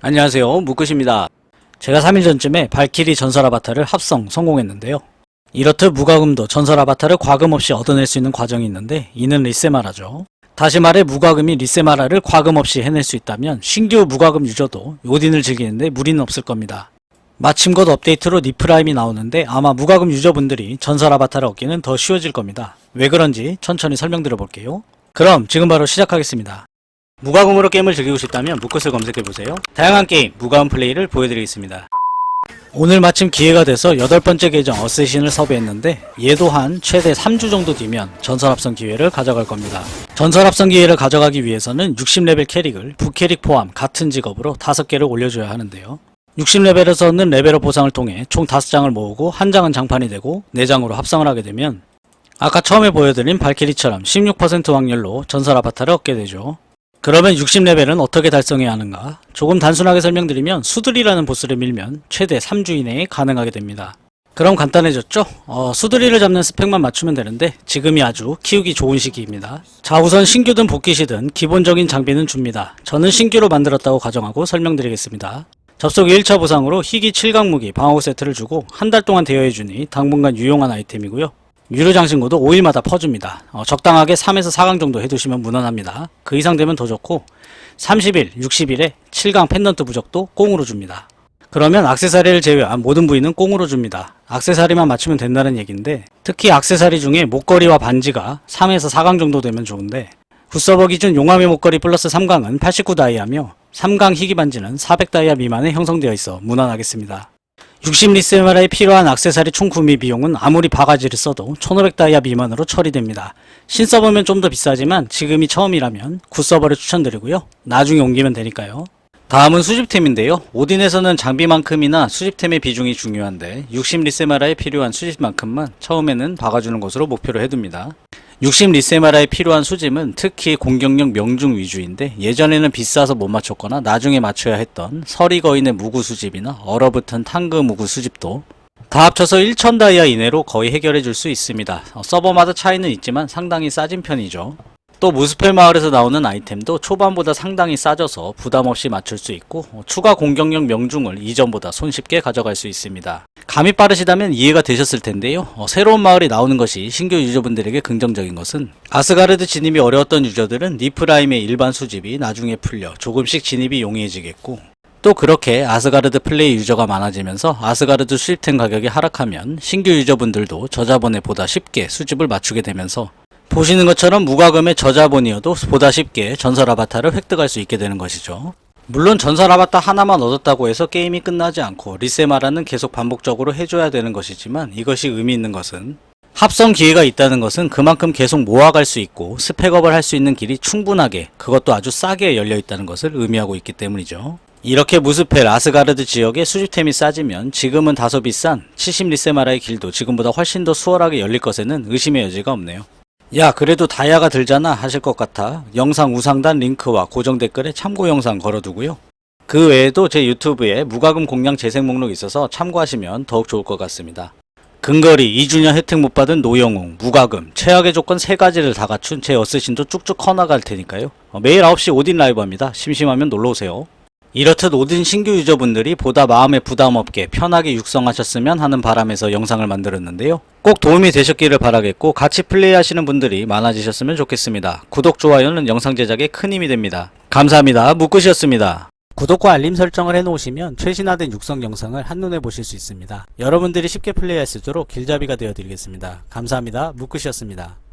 안녕하세요. 무끝입니다. 제가 3일 전쯤에 발키리 전설 아바타를 합성 성공했는데요. 이렇듯 무과금도 전설 아바타를 과금 없이 얻어낼 수 있는 과정이 있는데 이는 리세마라죠. 다시 말해 무과금이 리세마라를 과금 없이 해낼 수 있다면 신규 무과금 유저도 오딘을 즐기는데 무리는 없을 겁니다. 마침 곧 업데이트로 니프라임이 나오는데 아마 무과금 유저분들이 전설 아바타를 얻기는 더 쉬워질 겁니다. 왜 그런지 천천히 설명드려 볼게요. 그럼 지금 바로 시작하겠습니다 무과금으로 게임을 즐기고 싶다면 무컷을 검색해보세요. 다양한 게임, 무과금 플레이를 보여드리겠습니다. 오늘 마침 기회가 돼서 여덟 번째 계정 어쌔신을 섭외했는데 얘도 한 최대 3주 정도 뒤면 전설 합성 기회를 가져갈 겁니다. 전설 합성 기회를 가져가기 위해서는 60레벨 캐릭을 부캐릭 포함 같은 직업으로 5개를 올려줘야 하는데요. 60레벨에서 얻는 레벨업 보상을 통해 총 5장을 모으고 한 장은 장판이 되고 4장으로 합성을 하게 되면 아까 처음에 보여드린 발키리처럼 16% 확률로 전설 아바타를 얻게 되죠. 그러면 60레벨은 어떻게 달성해야 하는가? 조금 단순하게 설명드리면 수들이라는 보스를 밀면 최대 3주 이내에 가능하게 됩니다. 그럼 간단해졌죠? 어, 수드리를 잡는 스펙만 맞추면 되는데 지금이 아주 키우기 좋은 시기입니다. 자 우선 신규든 복귀시든 기본적인 장비는 줍니다. 저는 신규로 만들었다고 가정하고 설명드리겠습니다. 접속 1차 보상으로 희귀 7강 무기 방어구 세트를 주고 한 달 동안 대여해주니 당분간 유용한 아이템이고요. 유료 장신구도 5일마다 퍼줍니다. 어, 적당하게 3에서 4강 정도 해두시면 무난합니다. 그 이상 되면 더 좋고 30일, 60일에 7강 펜던트 부적도 꽁으로 줍니다. 그러면 악세사리를 제외한 모든 부위는 꽁으로 줍니다. 악세사리만 맞추면 된다는 얘기인데 특히 악세사리 중에 목걸이와 반지가 3에서 4강 정도 되면 좋은데 굿서버 기준 용암의 목걸이 플러스 3강은 89다이아며 3강 희귀 반지는 400다이아 미만에 형성되어 있어 무난하겠습니다. 60리세마라에 필요한 악세사리 총 구매 비용은 아무리 바가지를 써도 1500다이아 미만으로 처리됩니다. 신서버면 좀 더 비싸지만 지금이 처음이라면 굿서버를 추천드리고요. 나중에 옮기면 되니까요. 다음은 수집템인데요. 오딘에서는 장비만큼이나 수집템의 비중이 중요한데 60리세마라에 필요한 수집만큼만 처음에는 박아주는 것으로 목표로 해둡니다. 60 리세마라에 필요한 수집은 특히 공격력 명중 위주인데 예전에는 비싸서 못 맞췄거나 나중에 맞춰야 했던 서리거인의 무구 수집이나 얼어붙은 탕그 무구 수집도 다 합쳐서 1000 다이아 이내로 거의 해결해 줄 수 있습니다. 어, 서버마다 차이는 있지만 상당히 싸진 편이죠. 또 무스펠 마을에서 나오는 아이템도 초반보다 상당히 싸져서 부담 없이 맞출 수 있고 어, 추가 공격력 명중을 이전보다 손쉽게 가져갈 수 있습니다. 감이 빠르시다면 이해가 되셨을 텐데요. 어, 새로운 마을이 나오는 것이 신규 유저분들에게 긍정적인 것은 아스가르드 진입이 어려웠던 유저들은 니프라임의 일반 수집이 나중에 풀려 조금씩 진입이 용이해지겠고 또 그렇게 아스가르드 플레이 유저가 많아지면서 아스가르드 수집템 가격이 하락하면 신규 유저분들도 저자본에 보다 쉽게 수집을 맞추게 되면서 보시는 것처럼 무과금의 저자본이어도 보다 쉽게 전설 아바타를 획득할 수 있게 되는 것이죠. 물론 전설 아바타 하나만 얻었다고 해서 게임이 끝나지 않고 리세마라는 계속 반복적으로 해줘야 되는 것이지만 이것이 의미 있는 것은 합성 기회가 있다는 것은 그만큼 계속 모아갈 수 있고 스펙업을 할 수 있는 길이 충분하게 그것도 아주 싸게 열려 있다는 것을 의미하고 있기 때문이죠. 이렇게 무스펠 아스가르드 지역의 수집템이 싸지면 지금은 다소 비싼 70리세마라의 길도 지금보다 훨씬 더 수월하게 열릴 것에는 의심의 여지가 없네요. 야 그래도 다이아가 들잖아 하실 것 같아 영상 우상단 링크와 고정 댓글에 참고 영상 걸어두고요. 그 외에도 제 유튜브에 무과금 공략 재생 목록이 있어서 참고하시면 더욱 좋을 것 같습니다. 근거리 2주년 혜택 못 받은 노영웅, 무과금, 최악의 조건 3가지를 다 갖춘 제 어쌔신도 쭉쭉 커나갈 테니까요. 어, 매일 9시 오딘 라이브 합니다. 심심하면 놀러오세요. 이렇듯 오딘 신규 유저분들이 보다 마음에 부담 없게 편하게 육성하셨으면 하는 바람에서 영상을 만들었는데요. 꼭 도움이 되셨기를 바라겠고 같이 플레이하시는 분들이 많아지셨으면 좋겠습니다. 구독, 좋아요는 영상 제작에 큰 힘이 됩니다. 감사합니다. 묵굿이었습니다. 구독과 알림 설정을 해놓으시면 최신화된 육성 영상을 한눈에 보실 수 있습니다. 여러분들이 쉽게 플레이할 수 있도록 길잡이가 되어드리겠습니다. 감사합니다. 묵굿이었습니다.